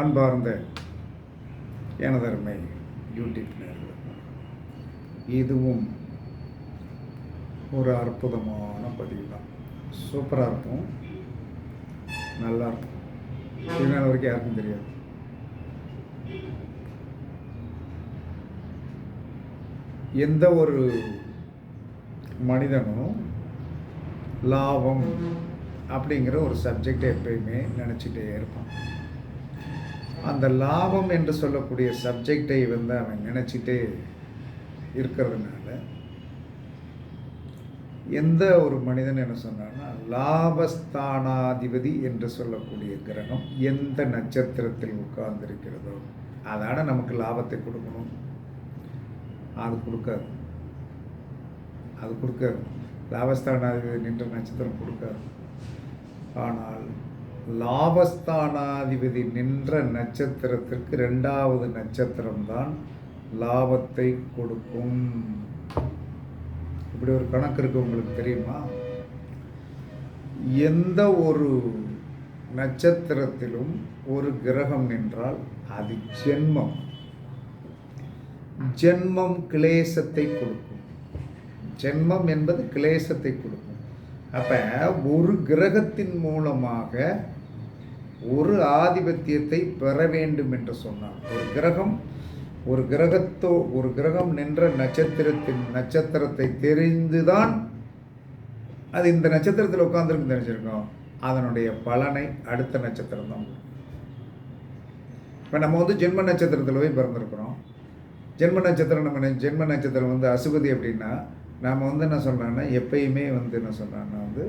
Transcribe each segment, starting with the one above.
அன்பார்ந்த எனதருமை யூடியூப் நேயர்களே, இதுவும் ஒரு அற்புதமான பதிவு தான் சூப்பராக இருக்கும். நல்லா இருக்கும். இது நாள் வரைக்கும் யாருக்கும் தெரியாது. எந்த ஒரு மனிதனும் லாபம் அப்படிங்கிற ஒரு சப்ஜெக்டை எப்பயுமே நினச்சிட்டே இருப்பான். அந்த லாபம் என்று சொல்லக்கூடிய சப்ஜெக்டை வந்து அவன் நினச்சிட்டே இருக்கிறதுனால எந்த ஒரு மனிதன் என்ன சொன்னான்னா லாபஸ்தானாதிபதி என்று சொல்லக்கூடிய கிரகம் எந்த நட்சத்திரத்தில் உட்கார்ந்திருக்கிறதோ அதான நமக்கு லாபத்தை கொடுக்கணும். அது கொடுக்காது. அது கொடுக்காது. லாபஸ்தானாதிபதி நின்ற நட்சத்திரம் கொடுக்காது. ஆனால் லாபஸ்தானாதிபதி நின்ற நட்சத்திரத்திற்கு ரெண்டாவது நட்சத்திரம் தான் லாபத்தை கொடுக்கும். இப்படி ஒரு கணக்கு இருக்கு உங்களுக்கு தெரியுமா? எந்த ஒரு நட்சத்திரத்திலும் ஒரு கிரகம் நின்றால் அது ஜென்மம். ஜென்மம் கிளேசத்தை கொடுக்கும். ஜென்மம் என்பது கிளேசத்தை கொடுக்கும். அப்போ ஒரு கிரகத்தின் மூலமாக ஒரு ஆதிபத்தியத்தை பெற வேண்டும் என்று சொன்னார் ஒரு கிரகம் ஒரு கிரகத்தோ ஒரு கிரகம் நின்ற நட்சத்திரத்தின் நட்சத்திரத்தை தெரிந்துதான் அது இந்த நட்சத்திரத்தில் உட்காந்துருக்கு தெரிஞ்சிருக்கோம். அதனுடைய பலனை அடுத்த நட்சத்திரம் தான். இப்போ நம்ம வந்து ஜென்ம நட்சத்திரத்தில் போய் பிறந்திருக்கிறோம். ஜென்ம நட்சத்திரம் நம்ம ஜென்ம நட்சத்திரம் வந்து அசுபதி அப்படின்னா நாம் வந்து என்ன சொல்கிறோன்னா எப்பயுமே வந்து என்ன சொல்கிறோன்னா வந்து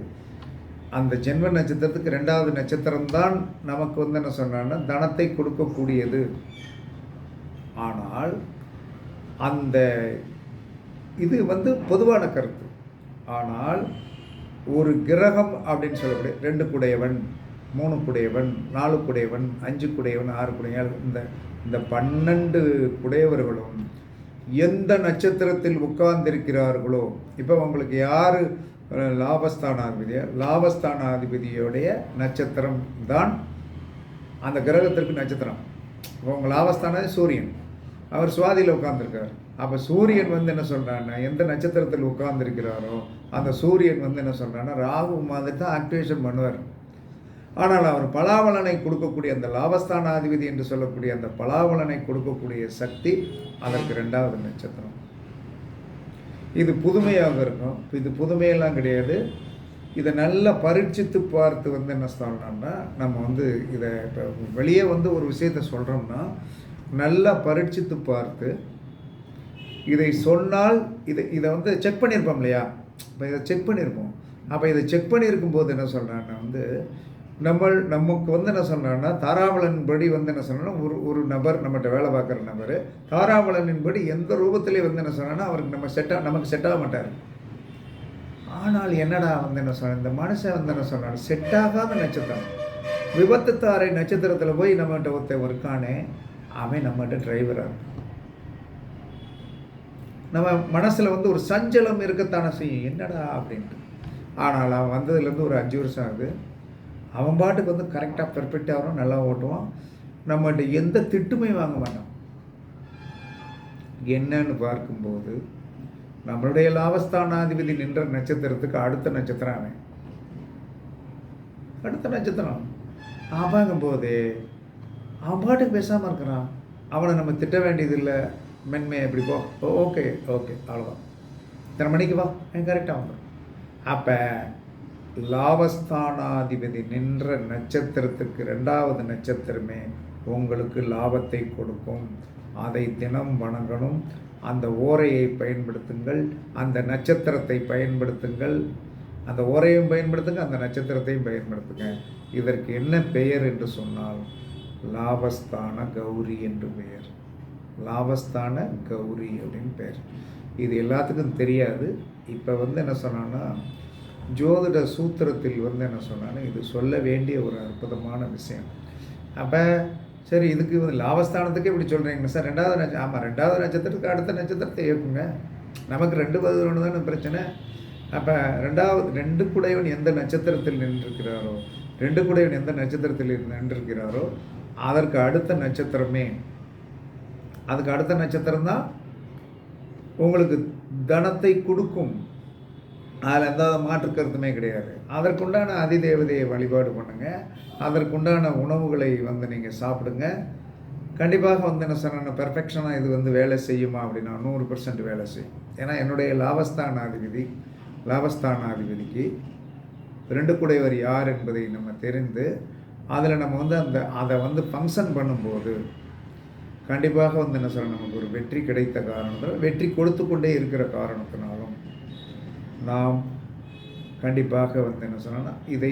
அந்த ஜென்ம நட்சத்திரத்துக்கு ரெண்டாவது நட்சத்திரம்தான் நமக்கு வந்து என்ன சொன்னான்னா தனத்தை கொடுக்கக்கூடியது. ஆனால் அந்த இது வந்து பொதுவான கருத்து. ஆனால் ஒரு கிரகம் அப்படின்னு சொல்லக்கூடிய ரெண்டு குடையவன் மூணு குடையவன் நாலு குடையவன் அஞ்சு குடையவன் ஆறு குடையவன் இந்த இந்த பன்னெண்டு குடையவர்களும் எந்த நட்சத்திரத்தில் உட்கார்ந்திருக்கிறார்களோ இப்போ உங்களுக்கு யார் லாபஸ்தானாதிபதியா லாபஸ்தானாதிபதியோடைய நட்சத்திரம் தான் அந்த கிரகத்திற்கு நட்சத்திரம். இப்போ உங்கள் லாபஸ்தானது சூரியன். அவர் சுவாதியில் உட்கார்ந்துருக்கார். அப்போ சூரியன் வந்து என்ன சொல்கிறான்னா எந்த நட்சத்திரத்தில் உட்கார்ந்துருக்கிறாரோ அந்த சூரியன் வந்து என்ன சொல்கிறான்னா ராகு மாதிரி தான் ஆக்டிவேஷன் பண்ணுவார். ஆனால் அவர் பலாவலனை கொடுக்கக்கூடிய அந்த லாபஸ்தானாதிபதி என்று சொல்லக்கூடிய அந்த பலாவலனை கொடுக்கக்கூடிய சக்தி அதற்கு ரெண்டாவது நட்சத்திரம். இது புதுமையாக இருக்கும் இது புதுமையெல்லாம் கிடையாது. இதை நல்லா பரீட்சித்து பார்த்து வந்து என்ன சொல்லணும்னா நம்ம வந்து இதை இப்போ வெளியே வந்து ஒரு விஷயத்த சொல்கிறோம்னா நல்லா பரீட்சித்து பார்த்து இதை சொன்னால் இதை இதை வந்து செக் பண்ணியிருப்போம் இல்லையா? இப்போ இதை செக் பண்ணியிருப்போம். அப்போ இதை செக் பண்ணியிருக்கும் போது என்ன சொல்கிறான்னா வந்து நம்ம நமக்கு வந்து என்ன சொல்கிறான்னா தாராவளன்படி வந்து என்ன சொல்கிறோன்னா ஒரு ஒரு நபர் நம்மகிட்ட வேலை பார்க்குற நபர் தாராவளனின்படி எந்த ரூபத்திலே வந்து என்ன சொன்னோன்னா அவருக்கு நம்ம செட்டாக நமக்கு செட் ஆக மாட்டார். ஆனால் என்னடா வந்து என்ன சொன்ன இந்த மனுஷன் வந்து என்ன சொன்னான் செட் ஆகாத நட்சத்திரம். விபத்து தாரை நட்சத்திரத்தில் போய் நம்மகிட்ட ஒருத்தன் இருக்கானே அவன் நம்மகிட்ட டிரைவராக நம்ம மனசில் வந்து ஒரு சஞ்சலம் இருக்கத்தானே செய்யும். என்னடா அப்படின்ட்டு. ஆனால் அவன் வந்ததுலேருந்து ஒரு அஞ்சு வருஷம் ஆகுது. அவன் பாட்டுக்கு வந்து கரெக்டாக பெர்ஃபெக்டாக வரும் நல்லா ஓட்டுவான். நம்மகிட்ட எந்த திட்டுமே வாங்க மாட்டோம் என்னன்னு பார்க்கும்போது நம்மளுடைய லாபஸ்தானாதிபதி நின்ற நட்சத்திரத்துக்கு அடுத்த நட்சத்திரம் அவன். அடுத்த நட்சத்திரம். அவங்கும் போதே அவன் பாட்டுக்கு பேசாமல் இருக்கிறான். அவனை நம்ம திட்ட வேண்டியதில்லை. மென்மை எப்படி போ. ஓகே ஓகே அவ்வளோதான் இத்தனை மணிக்கு வா. கரெக்டாக வந்துடும். அப்போ லாபஸ்தானாதிபதி நின்ற நட்சத்திரத்துக்கு ரெண்டாவது நட்சத்திரமே உங்களுக்கு லாபத்தை கொடுக்கும். அதை தினம் வணங்கணும். அந்த ஓரையை பயன்படுத்துங்கள். அந்த நட்சத்திரத்தை பயன்படுத்துங்கள். அந்த ஓரையும் பயன்படுத்துங்க அந்த நட்சத்திரத்தையும் பயன்படுத்துங்க. இதற்கு என்ன பெயர் என்று சொன்னால் லாபஸ்தான கௌரி என்று பெயர். லாபஸ்தான கௌரி அப்படின்னு பெயர். இது எல்லாத்துக்கும் தெரியாது. இப்போ வந்து என்ன சொன்னான்னா ஜோதிட சூத்திரத்தில் வந்து என்ன சொன்னான்னா இது சொல்ல வேண்டிய ஒரு அற்புதமான விஷயம். அப்போ சரி இதுக்கு வந்து லாபஸ்தானத்துக்கே இப்படி சொல்கிறீங்க சார். ரெண்டாவது நட்சத்திரம் ஆமாம் ரெண்டாவது நட்சத்திரத்துக்கு அடுத்த நட்சத்திரத்தை இயக்குங்க. நமக்கு ரெண்டு பதினொன்று தானே பிரச்சனை. அப்போ ரெண்டாவது ரெண்டு குடையவன் எந்த நட்சத்திரத்தில் நின்றிருக்கிறாரோ ரெண்டு குடையவன் எந்த நட்சத்திரத்தில் நின்றிருக்கிறாரோ அதற்கு அடுத்த நட்சத்திரமே. அதுக்கு அடுத்த நட்சத்திரம் தான் உங்களுக்கு தனத்தை கொடுக்கும் அதில் எந்த மாற்று கருத்துமே கிடையாது. அதற்குண்டான அதிதேவதையை வழிபாடு பண்ணுங்கள் அதற்குண்டான உணவுகளை வந்து நீங்கள் சாப்பிடுங்க. கண்டிப்பாக வந்து என்ன சொன்ன பெர்ஃபெக்ஷனாக இது வந்து வேலை செய்யுமா அப்படின்னா நூறு பர்சன்ட் வேலை செய்யும். ஏன்னா என்னுடைய லாபஸ்தானாதிபதி லாபஸ்தானாதிபதிக்கு ரெண்டு குடைவர் யார் என்பதை நம்ம தெரிந்து அதில் நம்ம வந்து அந்த அதை வந்து ஃபங்க்ஷன் பண்ணும்போது கண்டிப்பாக வந்து என்ன சொல்ல நமக்கு ஒரு வெற்றி கிடைத்த காரணத்தில் வெற்றி கொடுத்து கொண்டே இருக்கிற காரணத்தினாலும் நாம் கண்டிப்பாக வந்து என்ன சொன்னோன்னா இதை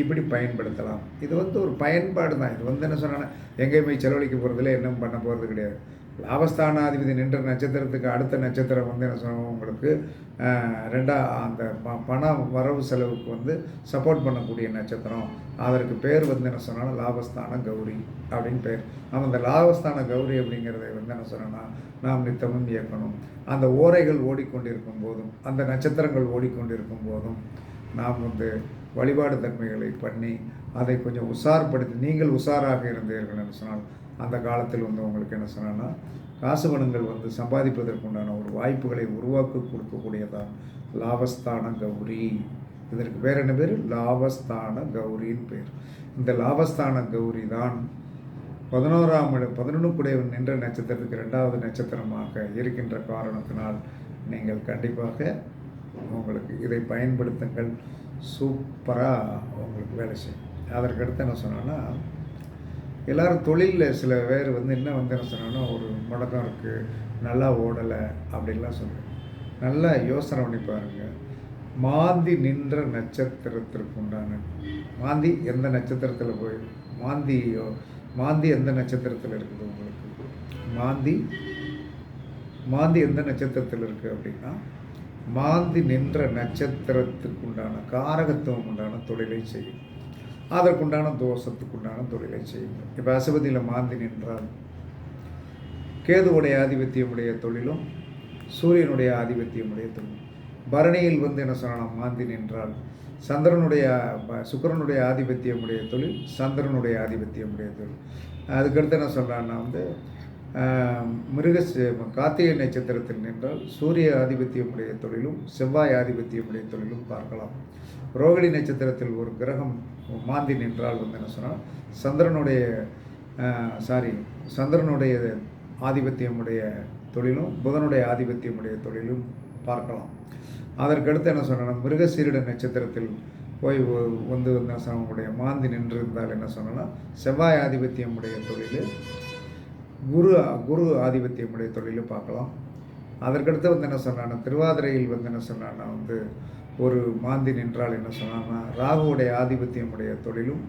இப்படி பயன்படுத்தலாம். இது வந்து ஒரு பயன்பாடு தான் இது வந்து என்ன சொன்னா எங்கேயுமே செலவழிக்க போகிறதுல என்ன பண்ண போகிறது கிடையாது. லாபஸ்தானாதிபதி நின்ற நட்சத்திரத்துக்கு அடுத்த நட்சத்திரம் வந்து என்ன சொன்னோம் உங்களுக்கு? ரெண்டா அந்த ப- பண வரவு செலவுக்கு வந்து சப்போர்ட் பண்ணக்கூடிய நட்சத்திரம். அதற்கு பேர் வந்து என்ன சொன்னாலும் லாபஸ்தான கௌரி அப்படின்னு பேர். நம்ம அந்த லாபஸ்தான கௌரி அப்படிங்கிறத வந்து என்ன சொன்னோன்னா நாம் நித்தமும் இயக்கணும். அந்த ஓரைகள் ஓடிக்கொண்டிருக்கும் போதும் அந்த நட்சத்திரங்கள் ஓடிக்கொண்டிருக்கும் போதும் நாம் வந்து வழிபாடு தன்மைகளை பண்ணி அதை கொஞ்சம் உஷார்படுத்தி நீங்கள் உஷாராக இருந்தீர்கள் என்று சொன்னால் அந்த காலத்தில் வந்து உங்களுக்கு என்ன சொன்னேன்னா காசு பணங்கள் வந்து சம்பாதிப்பதற்குண்டான ஒரு வாய்ப்புகளை உருவாக்க கொடுக்கக்கூடியதான் லாபஸ்தான கௌரி. இதற்கு பேர் என்ன பேர்? லாபஸ்தான கௌரின்னு பேர். இந்த லாபஸ்தான கௌரி தான் பதினோராம் இடம் பதினொன்று நின்ற நட்சத்திரத்துக்கு ரெண்டாவது நட்சத்திரமாக இருக்கின்ற காரணத்தினால் நீங்கள் கண்டிப்பாக உங்களுக்கு இதை பயன்படுத்துங்கள். சூப்பராக உங்களுக்கு வேலை செய்யும். அதற்கடுத்து என்ன சொன்னோன்னா எல்லாரும் தொழிலில் சில பேர் வந்து என்ன வந்து என்ன சொன்னோன்னா ஒரு முடக்கம் இருக்குது நல்லா ஓடலை அப்படின்லாம் சொல்லுவேன் நல்லா யோசனை பண்ணி பாருங்கள் மாந்தி நின்ற நட்சத்திரத்திற்கு உண்டான மாந்தி எந்த நட்சத்திரத்தில் போய் மாந்தி மாந்தி எந்த நட்சத்திரத்தில் இருக்குது உங்களுக்கு? மாந்தி மாந்தி எந்த நட்சத்திரத்தில் இருக்குது அப்படின்னா மாந்தி நின்ற நட்சத்திரத்துக்கு உண்டான காரகத்துவம் உண்டான தொழிலை செய்யும். அதற்குண்டான தோஷத்துக்குண்டான தொழிலை செய்யும் இப்போ அசுபதியில் மாந்தி நின்றால் கேதுவுடைய ஆதிபத்தியமுடைய தொழிலும் சூரியனுடைய ஆதிபத்தியமுடைய தொழிலும். பரணியில் வந்து என்ன சொல்லலாம் மாந்தி நின்றால் சந்திரனுடைய சுக்கரனுடைய ஆதிபத்தியமுடைய தொழில் சந்திரனுடைய ஆதிபத்தியமுடைய தொழில். அதுக்கடுத்து என்ன சொல்கிறான்னா வந்து மிருக கார்த்திகை நட்சத்திரத்தில் நின்றால் சூரிய ஆதிபத்தியமுடைய தொழிலும் செவ்வாய் ஆதிபத்தியமுடைய தொழிலும் பார்க்கலாம். ரோகிணி நட்சத்திரத்தில் ஒரு கிரகம் மாந்தி நின்றால் வந்து என்ன சொன்னால் சந்திரனுடைய சாரி சந்திரனுடைய ஆதிபத்தியமுடைய தொழிலும் புதனுடைய ஆதிபத்தியமுடைய தொழிலும் பார்க்கலாம். அதற்கடுத்து என்ன சொன்னால் மிருகசீரிட நட்சத்திரத்தில் போய் வந்து என்ன சொன்ன உங்களுடைய மாந்தி நின்றிருந்தால் என்ன சொன்னால் செவ்வாய் ஆதிபத்தியமுடைய தொழில் குரு குரு ஆதிபத்தியமுடைய தொழிலும் பார்க்கலாம். அதற்கடுத்து வந்து என்ன சொன்னான்னா திருவாதிரையில் வந்து என்ன சொன்னான்னா வந்து ஒரு மாந்தி நின்றால் என்ன சொன்னான்னா ராகுவுடைய ஆதிபத்தியமுடைய தொழிலும்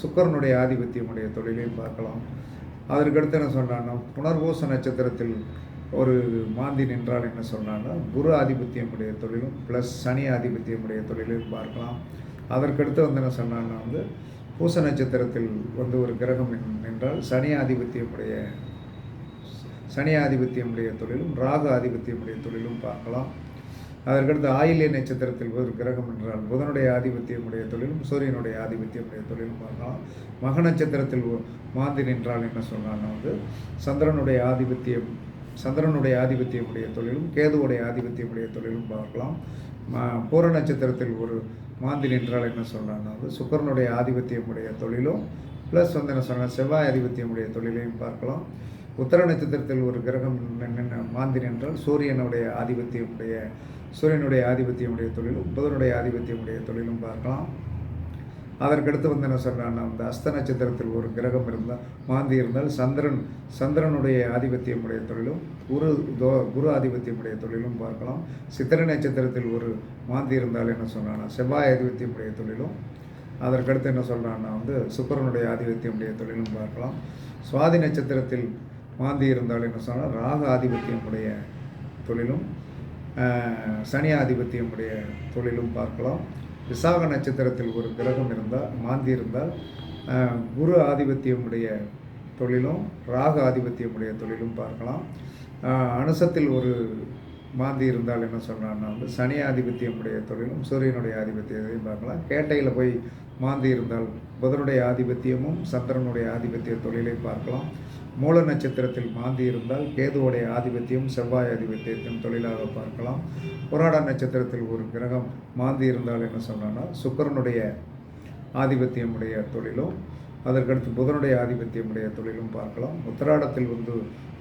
சுக்கரனுடைய ஆதிபத்தியமுடைய தொழிலையும் பார்க்கலாம். அதற்கடுத்து என்ன சொன்னான்னா புனர்பூச நட்சத்திரத்தில் ஒரு மாந்தி நின்றால் என்ன சொன்னான்னா குரு ஆதிபத்தியமுடைய தொழிலும் ப்ளஸ் சனி ஆதிபத்தியமுடைய தொழிலையும் பார்க்கலாம். அதற்கடுத்து வந்து என்ன சொன்னான்னா வந்து பூச நட்சத்திரத்தில் வந்து ஒரு கிரகம் நின்றால் சனி ஆதிபத்தியமுடைய சனி ஆதிபத்தியமுடைய தொழிலும் ராகு ஆதிபத்தியமுடைய தொழிலும் பார்க்கலாம். அதற்கடுத்து ஆயில்ய நட்சத்திரத்தில் ஒரு கிரகம் என்றால் புதனுடைய ஆதிபத்தியமுடைய தொழிலும் சூரியனுடைய ஆதிபத்தியமுடைய தொழிலும் பார்க்கலாம். மக நட்சத்திரத்தில் மாந்தி நின்றால் என்ன சொன்னான்னா வந்து சந்திரனுடைய ஆதிபத்தியம் சந்திரனுடைய ஆதிபத்தியமுடைய தொழிலும் கேதுவுடைய ஆதிபத்தியமுடைய தொழிலும் பார்க்கலாம். பூர நட்சத்திரத்தில் ஒரு மாந்தி நின்றால் என்ன சொல்கிறான்னா வந்து சுக்கரனுடைய ஆதிபத்தியமுடைய தொழிலும் ப்ளஸ் வந்து என்ன சொன்னால் செவ்வாய் ஆதிபத்தியமுடைய தொழிலையும் பார்க்கலாம். உத்தர நட்சத்திரத்தில் ஒரு கிரகம் மாந்திரி என்றால் சூரியனுடைய ஆதிபத்தியமுடைய சூரியனுடைய ஆதிபத்தியமுடைய தொழிலும் புதனுடைய ஆதிபத்தியமுடைய தொழிலும் பார்க்கலாம். அதற்கடுத்து வந்து என்ன சொல்கிறான்னா அந்த அஸ்த நட்சத்திரத்தில் ஒரு கிரகம் இருந்தால் மாந்தி இருந்தால் சந்திரன் சந்திரனுடைய ஆதிபத்தியமுடைய தொழிலும் குரு தோ குரு ஆதிபத்தியமுடைய தொழிலும் பார்க்கலாம். சித்திரை நட்சத்திரத்தில் ஒரு மாந்தி இருந்தால் என்ன சொன்னான்னா செவ்வாய் ஆதிபத்தியமுடைய தொழிலும் அதற்கடுத்து என்ன சொல்கிறான்னா வந்து சுக்கரனுடைய ஆதிபத்தியமுடைய தொழிலும் பார்க்கலாம். சுவாதி நட்சத்திரத்தில் மாந்தி இருந்தால் என்ன சொன்னால் ராக ஆதிபத்தியமுடைய தொழிலும் சனி ஆதிபத்தியமுடைய தொழிலும் பார்க்கலாம். விசாக நட்சத்திரத்தில் ஒரு கிரகம் இருந்தால் மாந்தி இருந்தால் குரு ஆதிபத்தியமுடைய தொழிலும் ராக ஆதிபத்தியமுடைய தொழிலும் பார்க்கலாம். அனுசத்தில் ஒரு மாந்தி இருந்தால் என்ன சொல்கிறான்னா வந்து சனி ஆதிபத்தியமுடைய தொழிலும் சூரியனுடைய ஆதிபத்தியத்தையும் பார்க்கலாம். கேட்டையில் போய் மாந்தி இருந்தால் புதனுடைய ஆதிபத்தியமும் சந்திரனுடைய ஆதிபத்திய தொழிலை பார்க்கலாம். மூல நட்சத்திரத்தில் மாந்தி இருந்தால் கேதுவுடைய ஆதிபத்தியம் செவ்வாய் ஆதிபத்தியத்தின் தொழிலாக பார்க்கலாம். புராட நட்சத்திரத்தில் ஒரு கிரகம் மாந்தி இருந்தால் என்ன சொன்னோன்னா சுக்கரனுடைய ஆதிபத்தியமுடைய தொழிலும் அதற்கடுத்து புதனுடைய ஆதிபத்தியமுடைய தொழிலும் பார்க்கலாம். உத்தராடத்தில் வந்து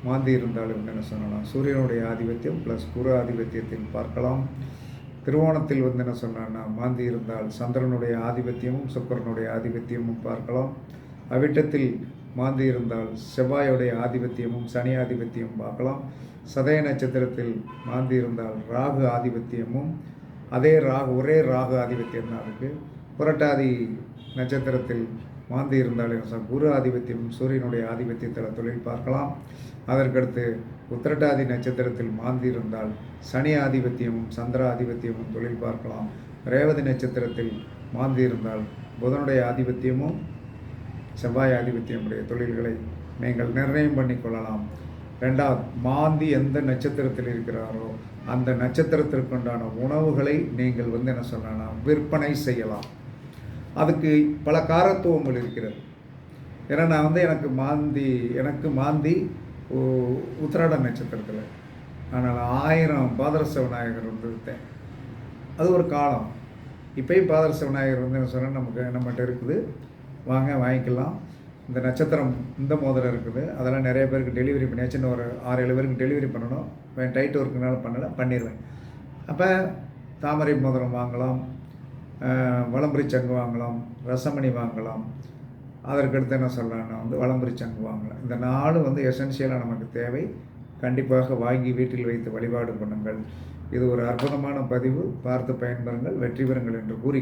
மாந்தி இருந்தாலும் என்ன சொன்னலாம் சூரியனுடைய ஆதிபத்தியம் ப்ளஸ் குரு ஆதிபத்தியத்தில் பார்க்கலாம். திருவோணத்தில் வந்து என்ன சொன்னான்னா மாந்தி இருந்தால் சந்திரனுடைய ஆதிபத்தியமும் சுக்கரனுடைய ஆதிபத்தியமும் பார்க்கலாம். அவிட்டத்தில் மாந்தி இருந்தால் செவ்வாயுடைய ஆதிபத்தியமும் சனி ஆதிபத்தியமும் பார்க்கலாம். சதய நட்சத்திரத்தில் மாந்தி இருந்தால் ராகு ஆதிபத்தியமும் அதே ராகு ஒரே ராகு ஆதிபத்தியம் தான் இருக்குது புரட்டாதி நட்சத்திரத்தில் மாந்தி இருந்தால் என்ன குரு ஆதிபத்தியமும் சூரியனுடைய ஆதிபத்தியத்தில் தொழில் பார்க்கலாம். அதற்கடுத்து உத்திரட்டாதி நட்சத்திரத்தில் மாந்தி இருந்தால் சனி ஆதிபத்தியமும் சந்திர ஆதிபத்தியமும் தொழில் பார்க்கலாம். ரேவதி நட்சத்திரத்தில் மாந்தி இருந்தால் புதனுடைய ஆதிபத்தியமும் செவ்வாய் ஆதிபத்தியமுடைய தொழில்களை நீங்கள் நிர்ணயம் பண்ணி கொள்ளலாம் ரெண்டாவது மாந்தி எந்த நட்சத்திரத்தில் இருக்கிறாரோ அந்த நட்சத்திரத்திற்குண்டான உணவுகளை நீங்கள் வந்து என்ன சொல்லலாம் விற்பனை செய்யலாம். அதுக்கு பல காரத்துவங்கள் இருக்கிறது. ஏன்னா நான் வந்து எனக்கு மாந்தி எனக்கு மாந்தி உத்திராட நட்சத்திரத்தில். ஆனால் ஆயிரம் பாதரச விநாயகர் வந்து அது ஒரு காலம். இப்போயும் பாதரச விநாயகர் வந்து என்ன சொன்னால் நமக்கு நம்மகிட்ட இருக்குது. வாங்க வாங்கிக்கலாம். இந்த நட்சத்திரம் இந்த மோதிரம் இருக்குது. அதெல்லாம் நிறைய பேருக்கு டெலிவரி பண்ணியாச்சுன்னு ஒரு ஆறு ஏழு பேருக்கு டெலிவரி பண்ணணும். என் டைட் ஒர்க்குனால பண்ணலை பண்ணிடுவேன் அப்போ தாமரை மோதிரம் வாங்கலாம். வளம்புரி சங்கு வாங்கலாம். ரசமணி வாங்கலாம். அதற்கடுத்து என்ன சொல்லலாம்னா வந்து வளம்புரி சங்கு வாங்கலாம். இந்த நாலு வந்து எசென்சியலாக நமக்கு தேவை. கண்டிப்பாக வாங்கி வீட்டில் வைத்து வழிபாடு பண்ணுங்கள். இது ஒரு அற்புதமான பதிவு. பார்த்து பயன்பெறுங்கள். வெற்றி பெறுங்கள் என்று கூறி